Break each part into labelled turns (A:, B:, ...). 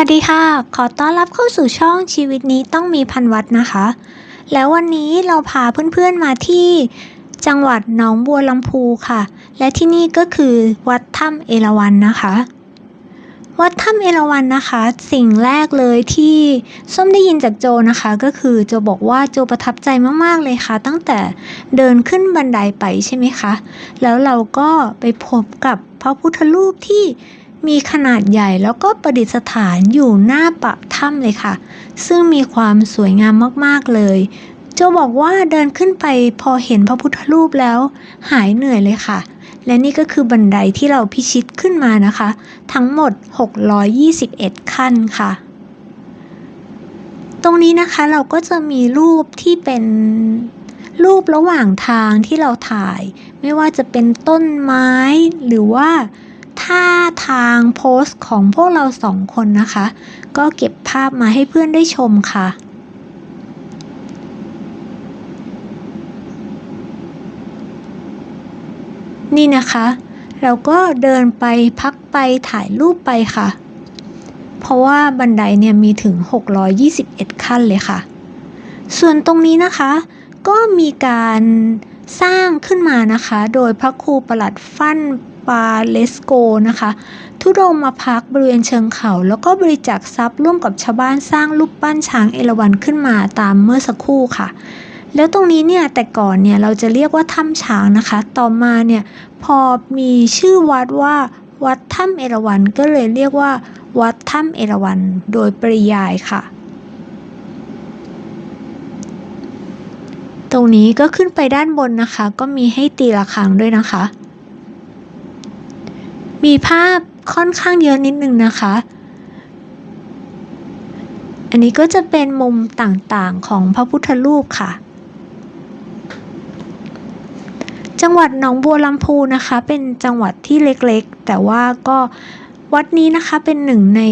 A: วัสดีค่ะ ขอต้อนรับเข้าสู่ช่องชีวิตนี้ต้องมีพันวัดนะคะ แล้ววันนี้เราพาเพื่อนๆมาที่จังหวัดหนองบัวลำพูค่ะ และที่นี่ก็คือวัดถ้ำเอราวัณนะคะ วัดถ้ำเอราวัณนะคะ สิ่งแรกเลยที่ส้มได้ยินจากโจนะคะ ก็คือโจบอกว่าโจประทับใจมากๆเลยค่ะ ตั้งแต่เดินขึ้นบันไดไปใช่ไหมคะ แล้วเราก็ไปพบกับพระพุทธรูปที่ มีขนาดใหญ่แล้วก็ประดิษฐานอยู่หน้าปากถ้ำเลยค่ะ ซึ่งมีความสวยงามมากๆเลยโจบอกว่าเดินขึ้นไปพอเห็นพระพุทธรูปแล้ว หายเหนื่อยเลยค่ะ และนี่ก็คือบันไดที่เราพิชิตขึ้นมานะคะ ทั้งหมด 621 ขั้นค่ะ ตรงนี้นะคะเราก็จะมีรูปที่เป็นรูประหว่างทางที่เราถ่าย ไม่ว่าจะเป็นต้นไม้หรือว่า ท่าทางโพสต์ของพวกเราสองคนนะคะ ก็เก็บภาพมาให้เพื่อนได้ชมค่ะ นี่นะคะ เราก็เดินไปพักไปถ่ายรูปไปค่ะ เพราะว่าบันไดเนี่ยมีถึง 621 ขั้นเลยค่ะ ส่วนตรงนี้นะคะ ก็มีการสร้างขึ้นมานะคะ โดยพระครูประหลัดฟั่น ปาเลสโกนะคะ ทุดงมาพักบริเวณเชิงเขา แล้วก็บริจาคทรัพย์ร่วมกับชาวบ้านสร้างรูปปั้นช้างเอราวัณขึ้นมาตามเมื่อสักครู่ค่ะ แล้วตรงนี้เนี่ยแต่ก่อนเนี่ยเราจะเรียกว่าถ้ำช้างนะคะ ต่อมาเนี่ยพอมีชื่อวัดว่าวัดถ้ำเอราวัณก็เลยเรียกว่า วัดถ้ำเอราวัณโดยปริยายค่ะตรงนี้ก็ขึ้นไปด้านบนนะคะ ก็มีให้ตีระฆังด้วยนะคะ มีภาพค่อนข้างเยอะนิดนึงนะคะ อันนี้ก็จะเป็นมุมต่างๆของพระพุทธรูปค่ะ จังหวัดหนองบัวลำพูนะคะ เป็นจังหวัดที่เล็กๆ แต่ว่าก็วัดนี้นะคะเป็นหนึ่งใน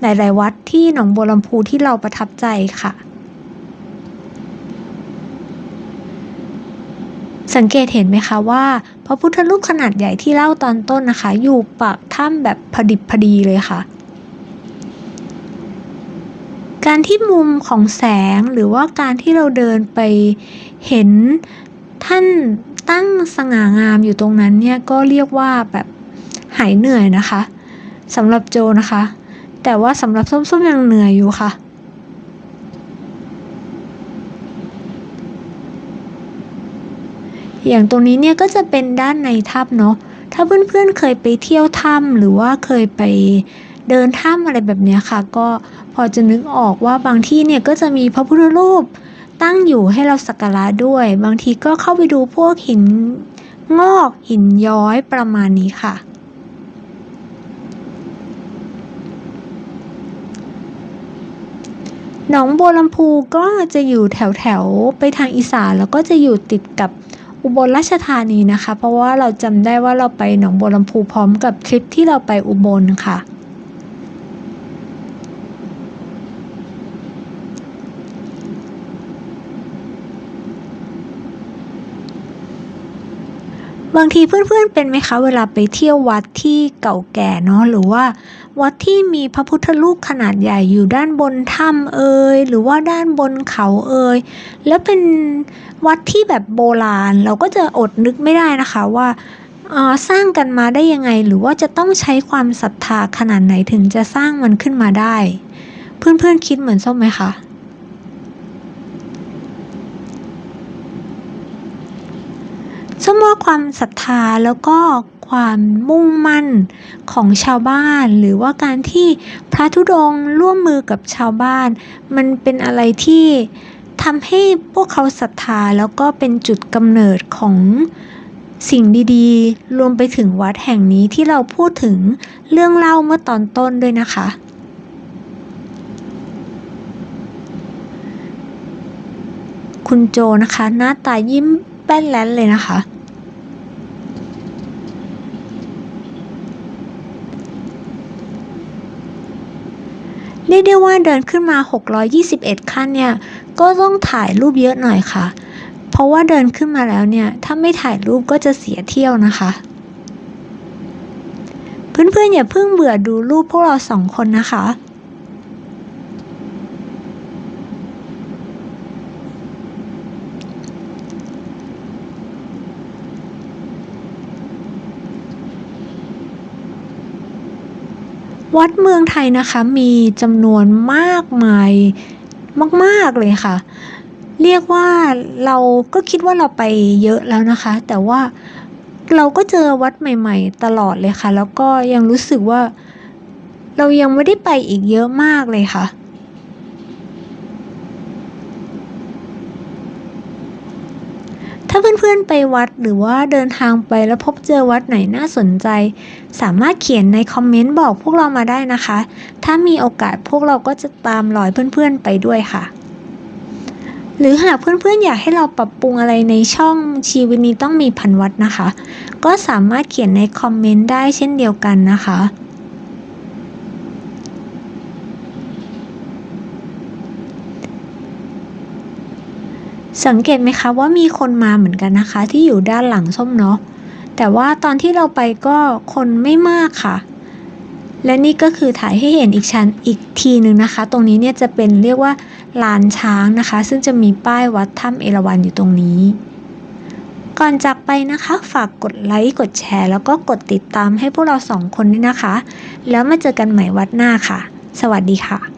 A: หลาย ๆ วัดที่หนองบัวลำพูที่เราประทับใจค่ะ สังเกตเห็นไหมคะว่าพระพุทธรูปขนาดใหญ่ที่เล่าตอนต้นนะคะ อยู่ปากถ้ำแบบพอดิบพอดีเลยค่ะ การที่มุมของแสงหรือว่าการที่เราเดินไปเห็นท่านตั้งสง่างามอยู่ตรงนั้นเนี่ยก็เรียกว่าแบบหายเหนื่อยนะคะสำหรับโจนะคะ แต่ว่าสำหรับส้มๆยังเหนื่อยอยู่ค่ะ อย่างตรงนี้เนี่ยก็จะเป็นด้านในถ้ำเนาะ ถ้าเพื่อนๆเคยไปเที่ยวถ้ำหรือว่าเคยไปเดินถ้ำอะไรแบบนี้ค่ะ ก็พอจะนึกออกว่าบางที่เนี่ยก็จะมีพระพุทธรูปตั้งอยู่ให้เราสักการะด้วย บางทีก็เข้าไปดูพวกหินงอกหินย้อยประมาณนี้ค่ะ หนองบัวลำพูก็จะอยู่แถวแถวไปทางอีสานแล้วก็จะอยู่ติดกับ อุบลราชธานีนะคะ เพราะว่าเราจำได้ว่าเราไปหนองบัวลำพูพร้อมกับทริปที่เราไปอุบลค่ะ บางทีเพื่อนๆเป็นไหมคะเวลาไปเที่ยววัดที่เก่าแก่เนาะหรือว่า วัดที่มีพระพุทธรูปขนาดใหญ่อยู่ด้านบนถ้ำเอ่ยหรือว่าด้านบนเขาเอ่ยแล้วเป็นวัดที่แบบโบราณ เราก็จะอดนึกไม่ได้นะคะว่าสร้างกันมาได้ยังไง หรือว่าจะต้องใช้ความศรัทธาขนาดไหนถึงจะสร้างมันขึ้นมาได้ เพื่อนๆคิดเหมือนส้มไหมคะ ส้มว่าความศรัทธาแล้วก็ความมุ่งมั่นของชาวบ้าน หรือว่าการที่พระธุดงค์ร่วมมือกับชาวบ้าน มันเป็นอะไรที่ทำให้พวกเขาศรัทธาแล้วก็เป็นจุดกำเนิดของสิ่งดีๆ รวมไปถึงวัดแห่งนี้ที่เราพูดถึงเรื่องเล่าเมื่อตอนต้นด้วยนะคะ คุณโจนะคะ หน้าตายิ้มแป้นแล้นเลยนะคะ เรียกได้ว่าเดินขึ้นมา 621 ขั้นเนี่ย ก็ต้องถ่ายรูปเยอะหน่อยค่ะ เพราะว่าเดินขึ้นมาแล้วเนี่ย ถ้าไม่ถ่ายรูปก็จะเสียเที่ยวนะคะ เพื่อนๆอย่าเพิ่งเบื่อดูรูปพวกเราสองคนนะคะ วัดเมืองไทยนะคะมีจำนวนมากมายมาก ๆ เลยค่ะ เรียกว่าเราก็คิดว่าเราไปเยอะแล้วนะคะ แต่ว่าเราก็เจอวัดใหม่ ๆ ตลอดเลยค่ะ แล้วก็ยังรู้สึกว่า เรายังไม่ได้ไปอีกเยอะมากเลยค่ะ ถ้า เพื่อนๆไปวัดหรือว่าเดินทางไปแล้วพบเจอวัดไหนน่าสนใจ สามารถเขียนในคอมเมนต์บอกพวกเรามาได้นะคะ ถ้ามีโอกาสพวกเราก็จะตามรอยเพื่อนๆไปด้วยค่ะ หรือหากเพื่อนๆอยากให้เราปรับปรุงอะไรในช่องชีวิตนี้ต้องมีพันวัดนะคะ ก็สามารถเขียนในคอมเมนต์ได้เช่นเดียวกันนะคะ สังเกตไหมคะว่ามีคนมาเหมือนกันนะคะ ที่อยู่ด้านหลังส้มเนาะแต่ว่าตอนที่เราไปก็คนไม่มากค่ะ และนี่ก็คือถ่ายให้เห็นอีกชั้นอีกทีหนึ่งนะคะ ตรงนี้เนี่ยจะเป็นเรียกว่าลานช้างนะคะ ซึ่งจะมีป้ายวัดถ้ำเอราวัณอยู่ตรงนี้ ก่อนจากไปนะคะ ฝากกดไลค์กดแชร์ แล้วก็กดติดตามให้พวกเราสองคนด้วยนะคะ แล้วมาเจอกันใหม่วัดหน้าค่ะ สวัสดีค่ะ